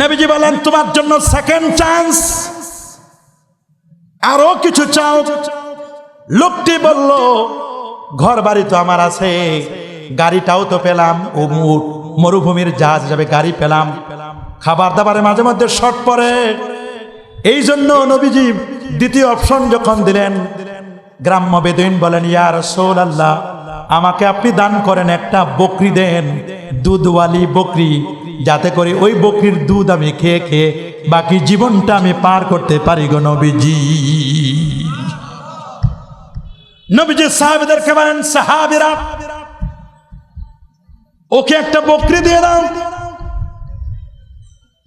নবীজি বলেন, তোমার জন্য সেকেন্ড চান্স আরও কিছু চাও? লোকটি বলল ঘর বাড়ি তো আমার আছে, গাড়িটাও তো পেলাম। ও মরুভূমির জাহাজ যাবে গাড়ি পেলাম। খাবার দাবারে মাঝে মধ্যে শর্ট পড়ে। এই জন্য নবীজি দ্বিতীয় অপশন যখন দিলেন, গ্রাম্য বেদুইন বলেন ইয়ার সৌল আল্লাহ আমাকে আপনি দান করেন একটা বকরি দেন, দুধওয়ালি বকরি। যাতে করে ওই বকরির দুধ আমি খেয়ে খেয়ে বাকি জীবনটা আমি পার করতে পারি গো নবীজি। নবীজি সাহাবিদেরকে বলেন, সাহাবিরা, ওকে একটা বকরি দিয়ে দাও।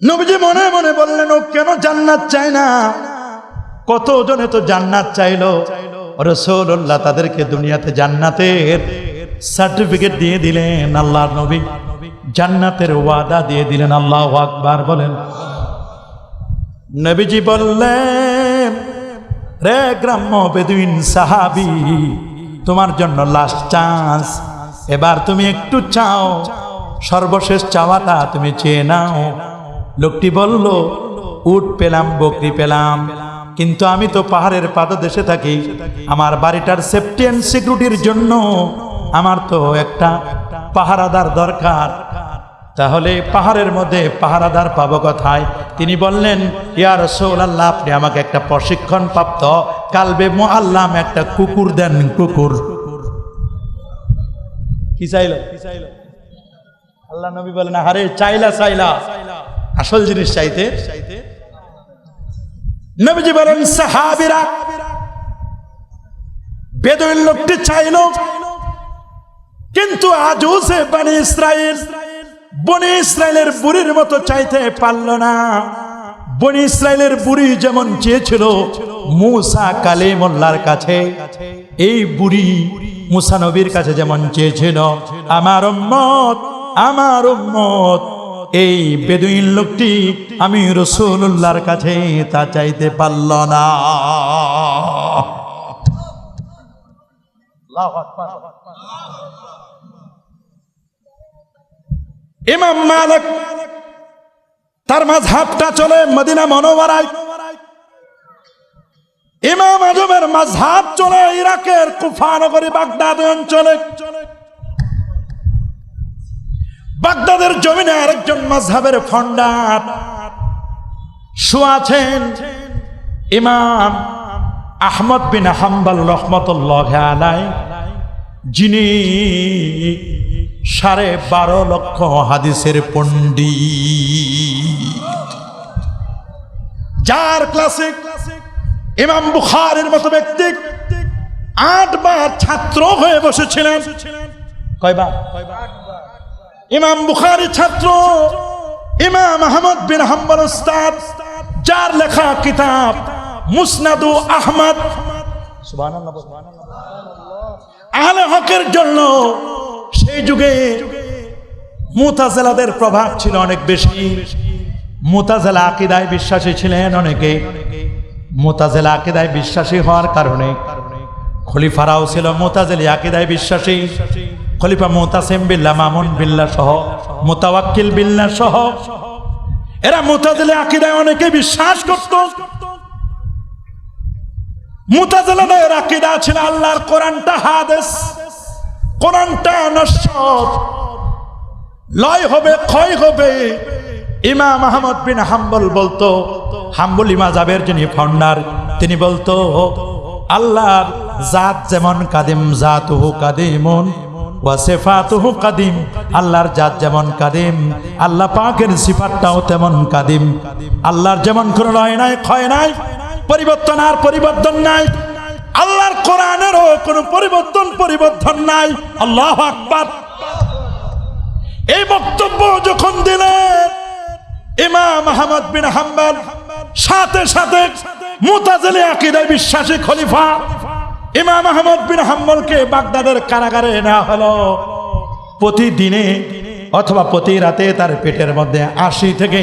নবীজি মনে মনে বললেন, ও কেন জান্নাত চায় না? কত জনে তো জান্নাত চাইলো? রসৌল্লাহ তাদেরকে দুনিয়াতে জান্নাতের সার্টিফিকেট দিয়ে দিলেন আল্লাহ নবী। জান্নাতের ওয়াদা দিয়ে দিলেন, আল্লাহ আকবার বলেন। নবীজি বললেন, রে গ্রাম্য বেদুইন সাহাবি, তোমার জন্য লাস্ট চান্স এবার তুমি একটু চাও, সর্বশেষ চাওয়াটা তুমি চেয়ে নাও। লোকটি বলল উট পেলাম, বকরি পেলাম, কিন্তু আমি তো পাহাড়ের পাদদেশে থাকি। আমার বাড়িটার সেফটি অ্যান্ড সিকিউরিটির জন্য আমার তো একটা পাহারাদার দরকার। তাহলে পাহাড়ের মধ্যে পাহারাদার পাবো কথায়? তিনি বললেন, ইয়া রসৌল্লাহ আপনি আমাকে একটা প্রশিক্ষণ প্রাপ্ত। কালবে মোয়াল্লাম একটা কুকুর দেন, কুকুর। কি চাইল? আল্লাহ নবী বলেন আরে চাইলা চাইলা। আসল জিনিস চাইতে। নবীজি বলেন, সাহাবিরা, বেদুইন লোকটি চাইল কিন্তু আজও সে বানি ইসরায়েল, বনি ইসরায়েলের বুড়ির মতো চাইতে পারল না বনি ইসরায়েলের বুড়ি যেমন চেয়েছিল মুসা কালিমুল্লার কাছে, এই বুড়ি মুসা নবীর কাছে যেমন চেয়েছিল, আমার উম্মত আমার উম্মত, এই বেদুইন লোকটি আমি রসুল্লাহর কাছে তা চাইতে পারল না। ইমাম মালিক তার মাঝহাবটা চলে মদিনা মনোবরায় ইমাম আজমের মাঝহাব চলে ইরাকের কুফানগরী বাগদাদ অঞ্চলে। বাগদাদের জমিনে আরেকজন মাঝহাবের ফন্ডার। শুয়াছেন ইমাম আহমদ বিন হাম্বাল রহমতুল্লাহ আলাই যিনি সাড়ে বারো লক্ষ হাদিসের পন্ডি যার ক্লাসিক ইমাম বুখারের মতো ব্যক্তি আটবার ছাত্র হয়ে বসেছিলেন। কয়বার? ইমাম বুখারি ছাত্র ইমাম আহমদ বিন হাম্বল উস্তাদ, যার লেখা কিতাব মুসনাদু আহমদ। আহলে হকের জন্য সেই যুগে মুতাজেলাদের প্রভাব ছিল অনেক বেশি। মুতাজেলা আকিদায় বিশ্বাসী ছিলেন অনেকে। মোতাজেলা আকিদায় বিশ্বাসী হওয়ার কারণে খলিফারাও ছিল মোতাজেলি আকিদায় বিশ্বাসী। খলিফা মোতাসেম বিল্লা, মামুন বিল্লা সহ, মোতাওয়াক্কিল বিল্লা সহ। এরা মোতাজেলে আকিদায় অনেকে বিশ্বাস করত। মোতাজেলাদের আকিদা ছিল আল্লাহর কোরআনটা হাদেস। কোরআনটা নশ্বর। লয় হবে, ক্ষয় হবে। ইমাম আহমদ বিন হাম্বল বলতো, হাম্বল ইমাজাবের যিনি ফাউন্ডার তিনি বলতো, আল্লাহর জাত যেমন কাদিম, জাতুহু কাদিমুন ওয়াসিফাতুহু কাদিম। আল্লাহর জাত যেমন কাদিম, আল্লাহ পাকের সিফাতটাও তেমন কাদিম। আল্লাহর যেমন কোনো লয় নাই, ক্ষয় নাই, পরিবর্তন আর পরিবর্তন নাই। আল্লাহর কোরআনেরও কোনো পরিবর্তন পরিবর্তন নাই। আল্লাহ আকবার। এই বক্তব্য যখন দিলেন, ইমাম আহমদ বিন হাম্বাল, সাথে সাথে মুতাজিলি আকিদায় বিশ্বাসী খলিফা ইমাম আহমদ বিন হাম্বলকে বাগদাদের কারাগারে নেওয়া হলো। প্রতিদিনে অথবা প্রতি রাতে তার পেটের মধ্যে আশি থেকে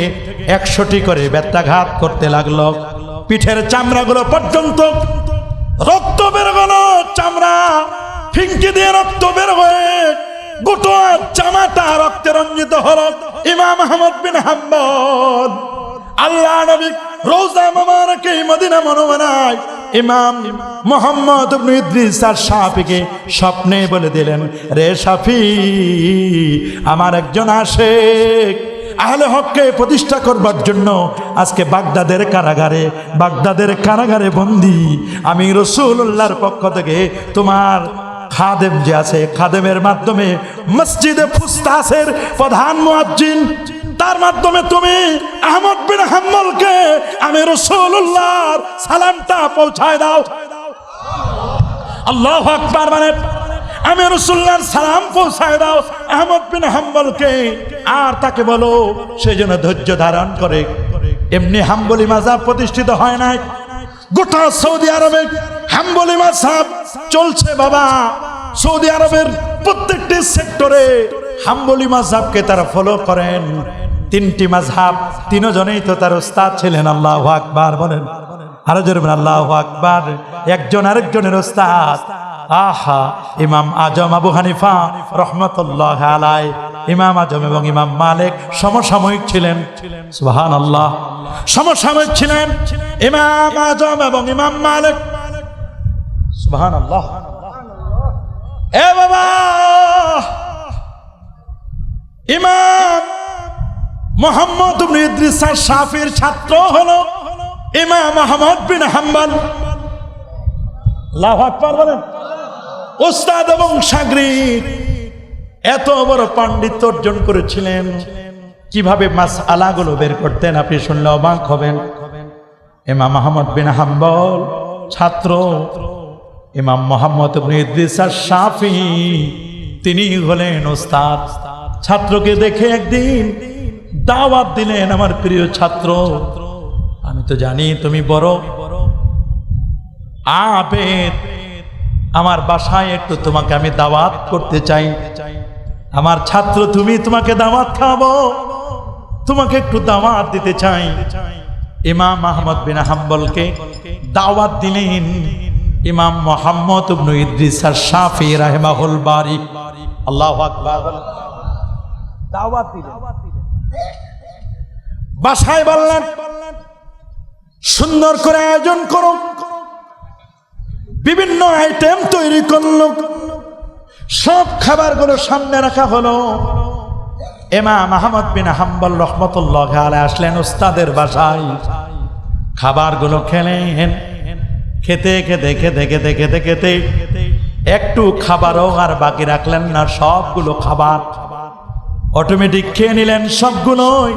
একশোটি করে ব্যত্যাঘাত করতে লাগল। পিঠের চামড়াগুলো পর্যন্ত দিয়ে রক্ত বের হয়ে গোটা জামাটা রক্তে রঞ্জিত হল ইমাম আহমদ বিন হাম্বল। আল্লাহ নবী রোজা মোবারকে মদিনা মনোমনায় ইমাম মোহাম্মদ ইদ্রিস আর শাফিকে স্বপ্নে বলে দিলেন, রে শাফি আমার একজন আশেক, আহলে হককে প্রতিষ্ঠা করবার জন্য আজকে বাগদাদের কারাগারে বাগদাদের কারাগারে বন্দি। আমি রসুল্লাহর পক্ষ থেকে তোমার খাদেম যে আছে, খাদেমের মাধ্যমে মসজিদে ফুস্তাসের প্রধান মুয়াজ্জিন। তার মাধ্যমে তুমি আহমদ বিন হাম্মলকে আমি রসুল্লাহর সালামটা পৌঁছায় দাও। আল্লাহ আকবার মানে আমি রসুল্লাহর সালাম পৌঁছায় দাও, আহমদ বিন হাম্বলকে আর তাকে বলো, সে যেন ধৈর্য ধারণ করে। এমনি হাম্বলি মাজাব প্রতিষ্ঠিত হয় নাই। গোটা সৌদি আরবে হাম্বলি মাজাব চলছে বাবা। সৌদি আরবের প্রত্যেকটি সেক্টরে হাম্বলি মাজাবকে তারা ফলো করেন। তিনটি মাঝহাব তিনজনেই তো তার ওস্তাদ ছিলেন, আল্লাহ আকবার বলেন। আরও জোরে বলেন, আল্লাহ আকবার। একজন আরেকজনের ওস্তাদ। আহা, ইমাম আজম আবু হানিফা রহমতুল্লাহ আলাই ইমাম আজম এবং ইমাম মালিক সমসাময়িক ছিলেন। সুবহান আল্লাহ সমসাময়িক ছিলেন ইমাম আজম এবং ইমাম মালিক। সুবহান আল্লাহ এ বাবা! ইমাম মোহাম্মদ ইবনে ইদ্রিস আর শাফির ছাত্র হলো ইমাম আহমদ বিন হাম্বল। আল্লাহু আকবার বলেন। ওস্তাদ এবং সাগরিক এত বড় পাণ্ডিত্য অর্জন করেছিলেন। কীভাবে মাস আলাগুলো বের করতেন আপনি শুনলে অবাক হবেন। ইমাম আহমদ বিন হাম্বল, ছাত্র। ইমাম মোহাম্মদ ইবনে ইদ্রিস আর তিনি হলেন ওস্তাদ। ছাত্রকে দেখে একদিন দাওয়াত দিলেন, আমার প্রিয় ছাত্র, আমি তো জানি তুমি বড়। আবেদ, আমার বাসায় একটু তোমাকে আমি দাওয়াত করতে চাই। আমার ছাত্র, তুমি তোমাকে দাওয়াত খাব তোমাকে একটু দাওয়াত দিতে চাই। ইমাম আহমদ বিন হাম্বলকে দাওয়াত দিলেন। ইমাম মোহাম্মদ ইবনু ইদ্রিস আর শাফি রাহিমাহুল বারি। আল্লাহু আকবার। দাওয়াত দিলেন। বাসায় বললেন, সুন্দর করে আয়োজন করো। বিভিন্ন আইটেম তৈরি করল। সব খাবারগুলো সামনে রাখা হলো। এমাম আহমদ বিন হাম্বল রহমতুল্লাহ আলে আসলেন উস্তাদের বাসায়। খাবারগুলো খেলেন। খেতে খেতে খেতে খেতে খেতে খেতে একটু খাবারও আর বাকি রাখলেন না, সবগুলো খাবার অটোমেটিক খেয়ে নিলেন সবগুলোই।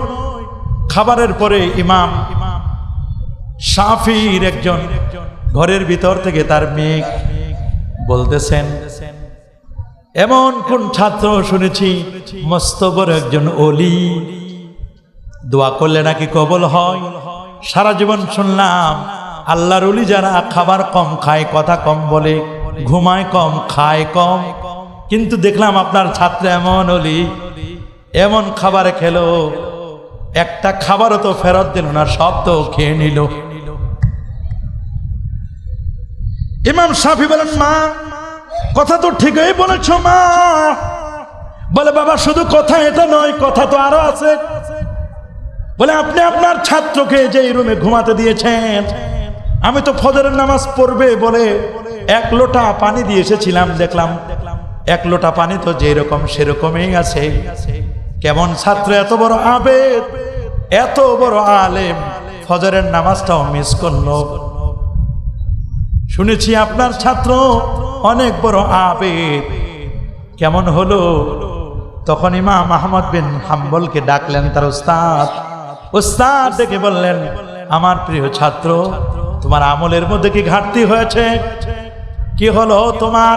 খাবারের পরে ইমাম সাফির একজন ঘরের ভিতর থেকে তার মেয়ে বলতেছেন এমন কোন ছাত্র শুনেছি, মস্ত বড় একজন অলি দোয়া করলে নাকি কবল হয়? সারা জীবন শুনলাম, আল্লাহর অলি যারা খাবার কম খায়, কথা কম বলে, ঘুমায় কম, খায় কম। কিন্তু দেখলাম আপনার ছাত্র এমন অলি এমন খাবার খেলো। একটা খাবারও তো ফেরত দিল না, সব তো খেয়ে নিল। ইমাম সাফি বলেন, মা কথা তো ঠিকই বলেছ মা। বলে, বাবা, শুধু কথা এটা নয়, কথা তো আরও আছে। বলে, আপনি আপনার ছাত্রকে যে রুমে ঘুমাতে দিয়েছেন, আমি তো ফজরের নামাজ পড়বে বলে এক লোটা পানি দিয়ে এসেছিলাম, দেখলাম এক লোটা পানি তো যেরকম সেরকমই আছে। কেমন ছাত্র, এত বড় আবেদ, এত বড় আলেম, ফজরের নামাজটাও মিস করল। শুনেছি আপনার ছাত্র অনেক বড় আবেদ। কেমন হলো? তখন ইমাম আহমদ বিন হাম্বলকে ডাকলেন তার উস্তাদ। উস্তাদ দেখে বললেন, আমার প্রিয় ছাত্র, তোমার আমলের মধ্যে কি ঘাটতি হয়েছে? কি হলো তোমার?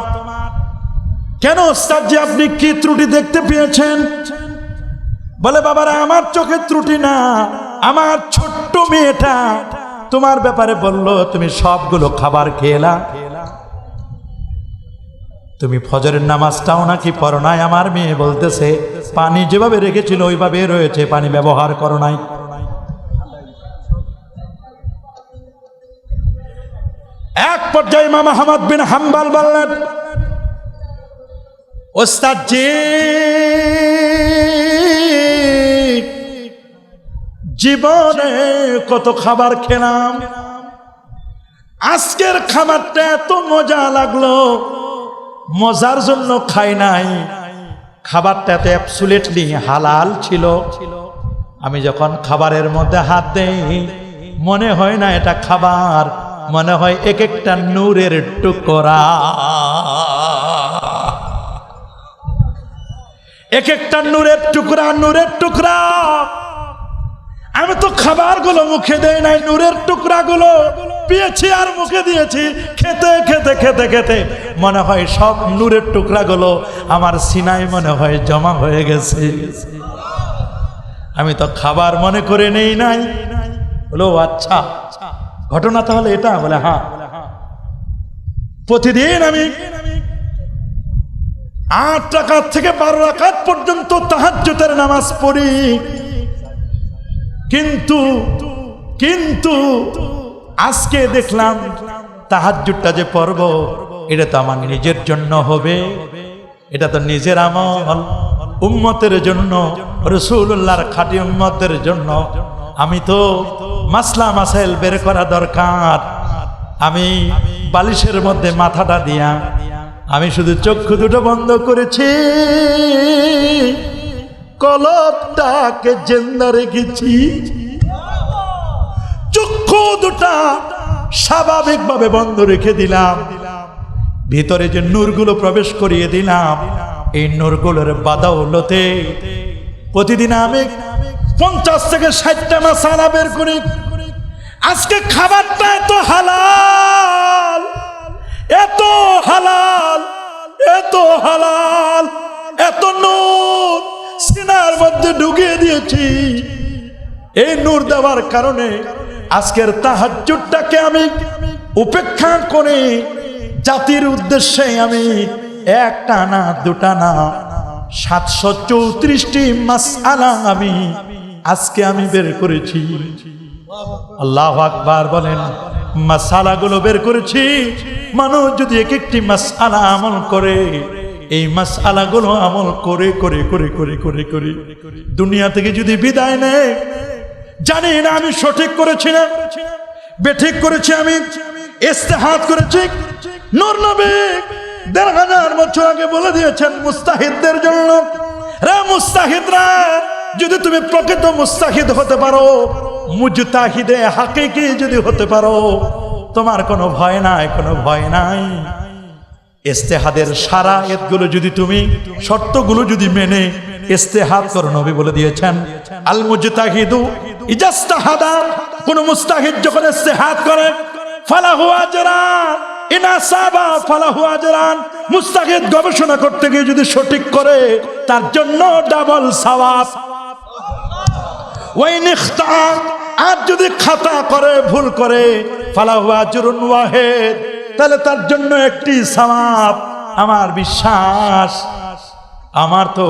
কেন উস্তাদ যে আপনি কি ত্রুটি দেখতে পেয়েছেন? বলে, বাবারা, আমার চোখের ত্রুটি না, আমার ছোট্ট মেয়েটা তোমার ব্যাপারে বলল, তুমি সবগুলো খাবার খেয়েলা তুমি ফজরের নামাজটাও নাকি পড়ো নাই? আমার মেয়ে বলতেছে, পানি যেভাবে রেখেছিল, ওইভাবে রয়েছে, পানি ব্যবহার করো নাই। এক পর্যায়ে মামা হামাদ বিন হাম্বাল বললেন, ওস্তাদ জি জীবনে কত খাবার খেলাম। আজকের খাবারটা এত মজা লাগল, মজার জন্য খাই নাই। খাবারটা এত অ্যাবসুলেটলি হালাল ছিল। আমি যখন খাবারের মধ্যে হাত দেই, মনে হয় না এটা খাবার, মনে হয় এক একটা নূরের টুকরা। এক একটা নূরের টুকরা নূরের টুকরা। আমি তো খাবারগুলো মুখে দেয় নাই, নূরের টুকরাগুলো পেয়েছি আর মুখে দিয়েছি। খেতে খেতে খেতে খেতে মনে হয় সব নূরের টুকরাগুলো আমার সিনাই মনে হয় জমা হয়ে গেছে। আমি তো খাবার মনে করে নেই নাই। বলো আচ্ছা ঘটনা তাহলে এটা, বলে হ্যাঁ। প্রতিদিন আমি আট রাকাত থেকে বারো রাকাত পর্যন্ত তাহাজ্জুদের নামাজ পড়ি। কিন্তু কিন্তু আজকে দেখলাম তাহাজ্জুদটা যে পর্ব, এটা তো আমার নিজের জন্য হবে। এটা তো নিজের আমল। উম্মতের জন্য রসুল্লাহর খাটি উম্মতের জন্য। আমি তো মাসলা মাসাইল বের করা দরকার। আমি বালিশের মধ্যে মাথাটা দিয়া, আমি শুধু চক্ষু দুটো বন্ধ করেছি। কলপটাকে জেন্দা রেখেছি চক্ষু দুটা স্বাভাবিকভাবে বন্ধ রেখে দিলাম। ভিতরে যে নূরগুলো প্রবেশ করিয়ে দিলাম, এই নূরগুলোর বাদাউলতে প্রতিদিন আমি পঞ্চাশ থেকে ষাটটা মাসালা বের করি। আজকে খাবারটা এত হালাল এত হালাল এত হালাল, এত নূর। সিনার মধ্যে ঢুকিয়ে দিয়েছি। এই নূর দেওয়ার কারণে আজকের তাহাজ্জুদটাকে আমি উপেক্ষা করে জাতির উদ্দেশ্যে আমি একটা না দুটা না সাতশো চৌত্রিশটি মাস আমি আজকে আমি বের করেছি। আল্লাহ আকবার বলেন, মাসালাগুলো বের করেছি। মানুষ যদি এক একটি মাসালা আমল করে এই মাসালাগুলো আমল করে করে করে করে করে করে। দুনিয়া থেকে যদি বিদায় নেয়, জানি না আমি সঠিক করেছি না, বেঠিক করেছি আমি ইস্তেহাত করেছি। নূর দেড় হাজার বছর আগে বলে দিয়েছেন, মুস্তাহিদদের জন্য, রে মুস্তাহিদরা, যদি তুমি প্রকৃত মুস্তাহিদ হতে পারো, মুজতাহিদে হাকিকি যদি হতে পারো, তোমার কোনো ভয় নাই, কোনো ভয় নাই। ইস্তেহাদের সারা এতগুলো যদি তুমি, শর্তগুলো যদি মেনে ইস্তেহাদ করো, নবী বলে দিয়েছেন আল মুজতাহিদু ইজাস্তাহাদা, কোন মুস্তাহিদ যখন ইস্তেহাদ করে, ফালাহু আজরান ইনা সাবা, ফালাহু আজরান, মুস্তাহিদ গবেষণা করতে গিয়ে যদি সঠিক করে, তার জন্য ডাবল সওয়াব। ওয়াইন ইখতা আর যদি খাতা করে, ভুল করে, ফালাহু আজরুন ওয়াহিদ। তাহলে তার জন্য একটি সওয়াব আমার বিশ্বাস। আমার তো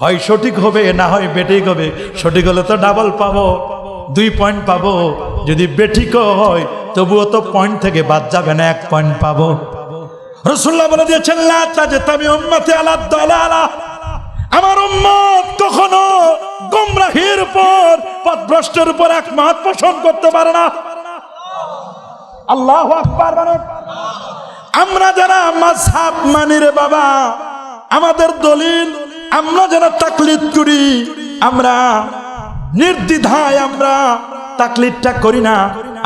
হয় সঠিক হবে, না হয় বেঠিক হবে। সঠিক হলে তো ডাবল পাবো, দুই পয়েন্ট পাবো। যদি বেঠিকও হয়, তবুও তো পয়েন্ট থেকে বাদ যাবে না, এক পয়েন্ট পাবো। রসুল্লাহ বলে দিয়েছেন তাজতামি উম্মতি আলা আমার উম্মত কখনো গুমরাহির উপর, পথভ্রষ্টের উপর এক পোষণ করতে পারে না। আল্লাহ আকবার মানে? আমরা যারা মাঝহাব মানি রে বাবা, আমাদের দলিল, আমরা যারা তাকলিদ করি, আমরা নির্দ্বিধায় আমরা তাকলিদটা করি না।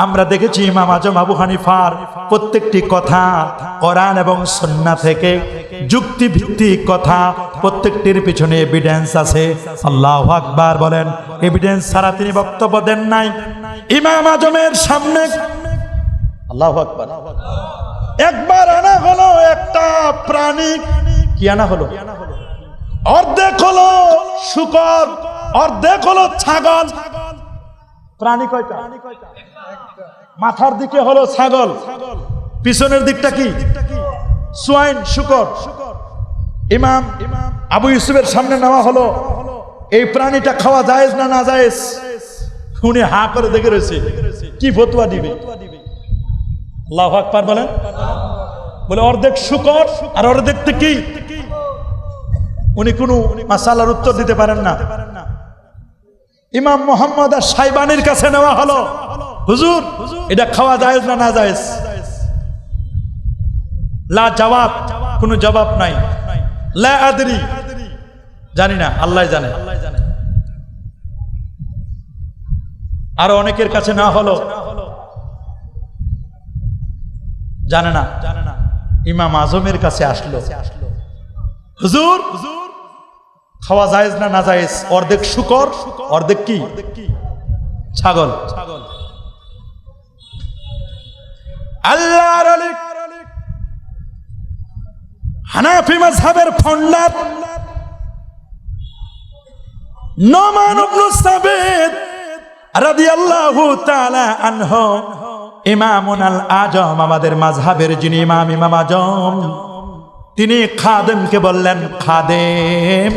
আমরা দেখেছি ইমাম আজম আবু হানিফার প্রত্যেকটি কথা কোরআন এবং সন্না থেকে যুক্তি ভিত্তিক কথা, প্রত্যেকটির পিছনে এভিডেন্স আছে। আল্লাহ আকবার বলেন। এভিডেন্স ছাড়া তিনি বক্তব্য দেন নাই। ইমাম আজমের সামনে আল্লাহ আকবার। একবার আনা হলো একটা প্রাণী, কি আনা হলো? অর্ধেক হলো শুকর, অর্ধেক হলো ছাগল। প্রাণী কয়টা? মাথার দিকে হলো ছাগল। পিছনের দিকটা কি? সোয়াইন, শুকর। ইমাম আবু ইউসুফের সামনে নেওয়া হলো, এই প্রাণীটা খাওয়া জায়েজ না না জায়েজ? উনি হা করে দেখে রয়েছে। কি ফতুয়া দিবে? আল্লাহ আকবার বলেন। বলে, অর্ধেক শুকর আর অর্ধেক কি উনি কোনো মাসালার উত্তর দিতে পারেন না। ইমাম মোহাম্মদ আর সাইবানির কাছে নেওয়া হলো। হুজুর, এটা খাওয়া যায় না না যায় লা জবাব, কোনো জবাব নাই। লা আদরি, জানি না, আল্লাহ জানে। আরও অনেকের কাছে না হলো। জানে না। জানে না ইমাম আজমের কাছে আসলো। আসলো হুজুর হুজুর খাওয়া জায়েজ না না জায়েজ? অর্ধেক শুকর, অর্ধেক কি? ছাগল। ছাগল আল্লাহর আলী হানাফি মাযহাবের ফন্ডার নোমান ইবনে সাবিত রাদিয়াল্লাহু তাআলা আনহু। ইমামুন আল আজম, আমাদের মাযহাবের যিনি ইমাম ইমাম আজম, তিনি খাদেমকে বললেন, খাদেম,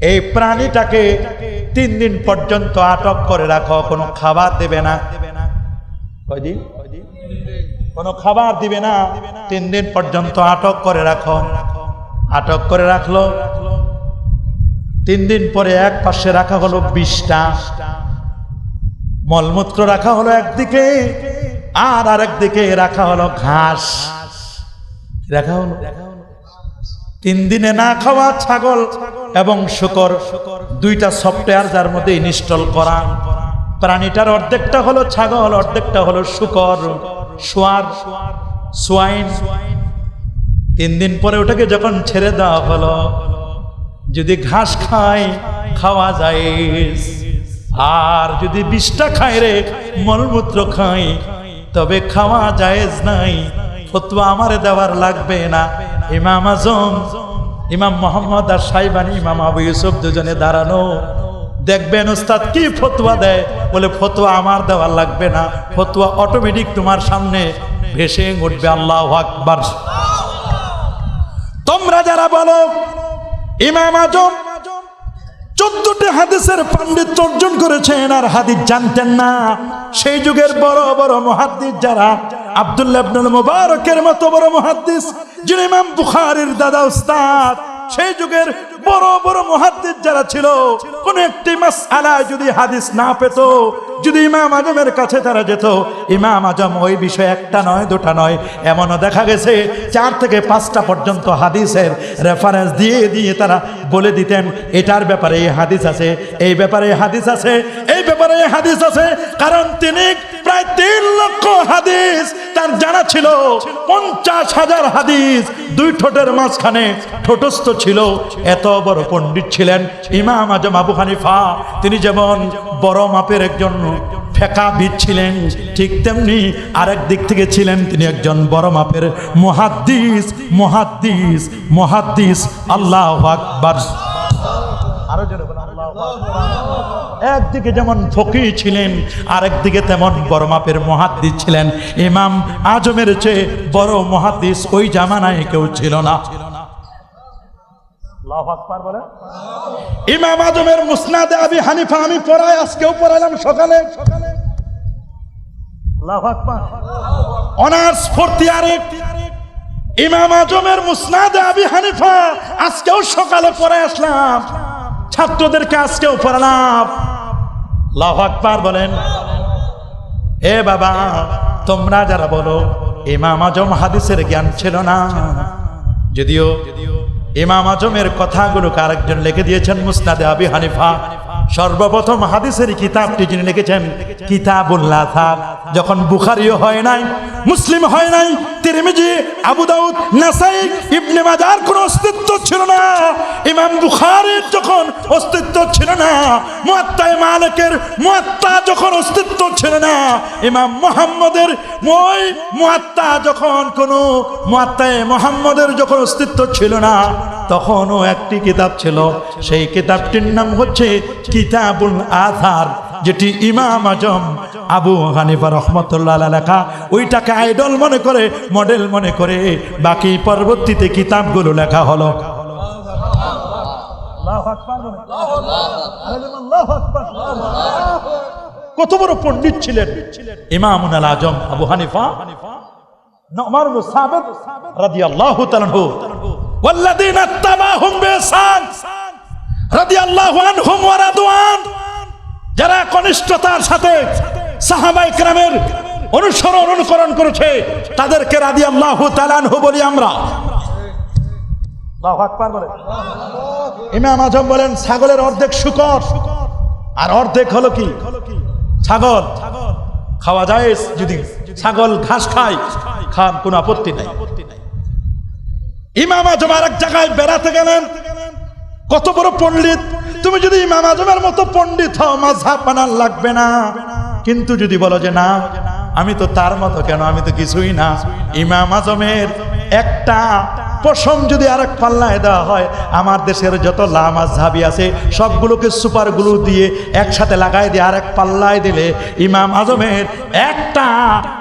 এই প্রাণীটাকে তিন দিন পর্যন্ত আটক করে রাখো, কোনো খাবার দেবে না। কোনো খাবার দিবে না, তিন দিন পর্যন্ত আটক করে রাখো। আটক করে রাখল। তিন দিন পরে এক পাশে রাখা হলো বিশটা। মলমূত্র রাখা হলো একদিকে, আর আরেক দিকে রাখা হলো ঘাস। রাখা হলো? তিন দিনে না খাওয়া ছাগল এবং শুকর, দুইটা সফটওয়্যার যার মধ্যে ইনস্টল করা। প্রাণীটার অর্ধেকটা হলো ছাগল, অর্ধেকটা হলো শুকর সোয়ার সোয়াইন। তিন দিন পরে ওটাকে যখন ছেড়ে দেওয়া হলো, যদি ঘাস খায়, খাওয়া যায়। আর যদি বিষটা খায় রে, মলমূত্র খাই তবে খাওয়া জায়েজ নাই, ফতুয়া আমারে দেওয়ার লাগবে না। ইমাম আজম, ইমাম মোহাম্মদ আর সাইবানি, ইমাম আবু ইউসুফ দুজনে দাঁড়ানো। দেখবেন ওস্তাদ কি ফতুয়া দেয়? বলে, ফতুয়া আমার দেওয়ার লাগবে না, ফতুয়া অটোমেটিক তোমার সামনে ভেসে উঠবে, আল্লাহ আকবার। তোমরা যারা বলো, ইমাম আজম চোদ্দটি হাদিসের পাণ্ডিত্য অর্জন করেছেন আর হাদিস জানতেন না। সেই যুগের বড় বড় মহাদ্দিস যারা, আব্দুল্লাহ ইবনুল মুবারকের মতো বড় মহাদ্দিস, যিনি ইমাম বুখারীর দাদা উস্তাদ, সেই যুগের বড় বড় মহাদ্দিস যারা ছিল, কোন একটি মাসআলায় যদি হাদিস না পেত, যদি ইমাম আজমের কাছে তারা যেত, ইমাম আজম ওই বিষয়ে একটা নয়, দুটা নয়, এমনও দেখা গেছে, চার থেকে পাঁচটা পর্যন্ত হাদিসের রেফারেন্স দিয়ে দিয়ে তারা বলে দিতেন, এটার ব্যাপারে এই হাদিস আছে, এই ব্যাপারে হাদিস আছে, এই ব্যাপারে হাদিস আছে। কারণ তিনি প্রায় তিন লক্ষ হাদিস, তার জানা ছিল, পঞ্চাশ হাজার হাদিস, দুই ঠোঁটের মাঝখানে ঠোঁটস্থ ছিল। এত বড় পণ্ডিত ছিলেন ইমাম আজম আবু হানিফা। তিনি যেমন বড় মাপের একজন ফেকাবিদ ছিলেন, ঠিক তেমনি আরেক দিক থেকে ছিলেন তিনি একজন বড় মাপের মহাদ্দিস মহাদ্দিস মহাদ্দিস আল্লাহ আকবার। একদিকে যেমন ফকি ছিলেন আরেকদিকে তেমন বড় মাপের মহাদ্দিস ছিলেন ইমাম আজমের চেয়ে বড় মহাদ্দিস ওই জামানায় কেউ ছিল না। ইমাম আজমের মুসনাদে আবি হানিফা আমি পড়াই আজকেও পড়ালাম সকালে। সকালে অনার্স ফোর্থ ইয়ারে ইমাম আজমের মুসনাদে আবি হানিফা আজকেও সকালে পড়ে আসলাম। ছাত্রদেরকে আজকেও পড়ালাম। আল্লাহু আকবার বলেন। এ বাবা তোমরা যারা বলো ইমাম আজম হাদিসের জ্ঞান ছিল না। যদিও ইমাম আজমের কথাগুলোকে আরেকজন লিখে দিয়েছেন মুসনাদে আবি হানিফা। সর্বপ্রথম হাদিসের কিতাবটি যিনি লিখেছেন, কিতাবুল্লাহ যখন বুখারিও হয় নাই, মুসলিম হয় নাই, তিরমিজি, আবু দাউদ, নাসাই, ইবনে মাজার কোনো অস্তিত্ব ছিল না। ইমাম বুখারীর যখন অস্তিত্ব ছিল না মুয়াত্তায়ে মালিকের মুয়াত্তা যখন অস্তিত্ব ছিল না, ইমাম মুহাম্মদের ওই মুয়াত্তা যখন কোনো মুয়াত্তায়ে মুহাম্মদের যখন অস্তিত্ব ছিল না তখনও একটি কিতাব ছিল। সেই কিতাবটির নাম হচ্ছে কিতাবুল আথার যেটি ইমাম আজম আবু হানিফা রহমতুল্লাহ লেখা। ওইটাকে আইডল মনে করে, মডেল মনে করে বাকি পরবর্তীতে কিতাবগুলো লেখা হলো। কত বড় পণ্ডিত ছিলেন ইমামুন আল আজম আবু হানিফা। নমার সাবেদ রাদিয়াল্লাহু والذين اتبعهم بإحسان رضي الله عنهم ورضوا عنه যারা কনিষ্ঠতার সাথে সাহাবাই ক্রামের অনুসরণ অনুকরণ করেছে তাদেরকে রাদি আল্লাহ তালানহু বলি আমরা আল্লাহু আকবার বলেন। ইমাম আজম বলেন ছাগলের অর্ধেক শুকর আর অর্ধেক হলো কি ছাগল খাওয়া যায় যদি ছাগল ঘাস খায় খান কোনো আপত্তি নাই ইমাম আজম আর এক জায়গায় বেড়াতে গেলেন। কত বড় পণ্ডিত। তুমি যদি ইমাম আজমের মতো পণ্ডিত হও মাঝহাব বানার লাগবে না। কিন্তু যদি বলো যে না, আমি তো তার মতো কেন? আমি তো কিছুই না। ইমাম আজমের একটা পশম যদি আরেক পাল্লায় দেওয়া হয়, আমার দেশের যত লামাজহাবি আছে, সবগুলোকে সুপার গ্লু দিয়ে একসাথে লাগাই দিয়ে আরেক পাল্লায় দিলে ইমাম আজমের একটা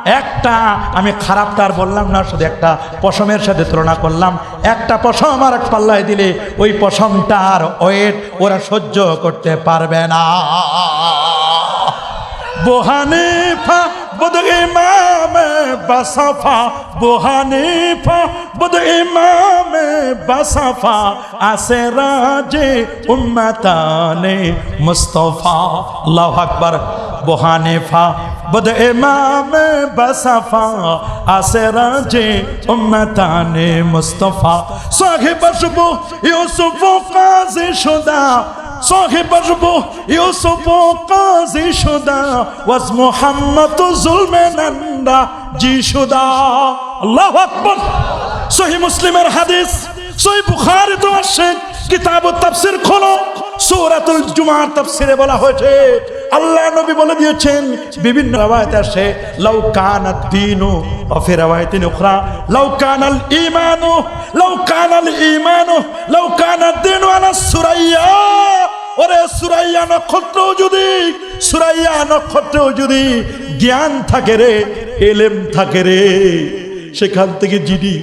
একটা, আমি খারাপটার বললাম না, শুধু একটা পশমের সাথে তুলনা করলাম। একটা পশম আর এক পাল্লায় দিলে ওই পশমটার ওয়েট ওরা সহ্য করতে পারবে না। বোহানে ফা ইমাম বাসাফা امام بصفا بوہانیفا بدھ امام بصفا اسراج امتان مصطفیٰ اللہ اکبر بوہانیفا بدھ امام بصفا اسراج امتان مصطفیٰ صاحب شبو یوسف قاضی شدہ صاحب شبو یوسف قاضی شدہ وز محمد ظلم نن বান্দা যিশুদা আল্লাহু আকবার। সহি মুসলিমের হাদিস, সহি বুখারি তো আসছেন কিতাব তাফসীর খোলো। সূরাতুল জুমার তাফসিরে বলা হয়েছে, আল্লাহ নবী বলে দিয়েছেন, বিভিন্ন রাবায়াতে আসে, লাউ কানাত দীনু ওয়া ফি রাওয়ায়াতিন উখরা, লাউ কানাল ঈমানু, লাউ কানাল ঈমানু, লাউ কানাত দীনু আলা সুরাইয়া। ওরে সুরাইয়া নক্ষত্রও যদি, সুরাইয়া নক্ষত্রও যদি জ্ঞান থাকে রে এলেম থাকে রে। সেখান থেকে যিনি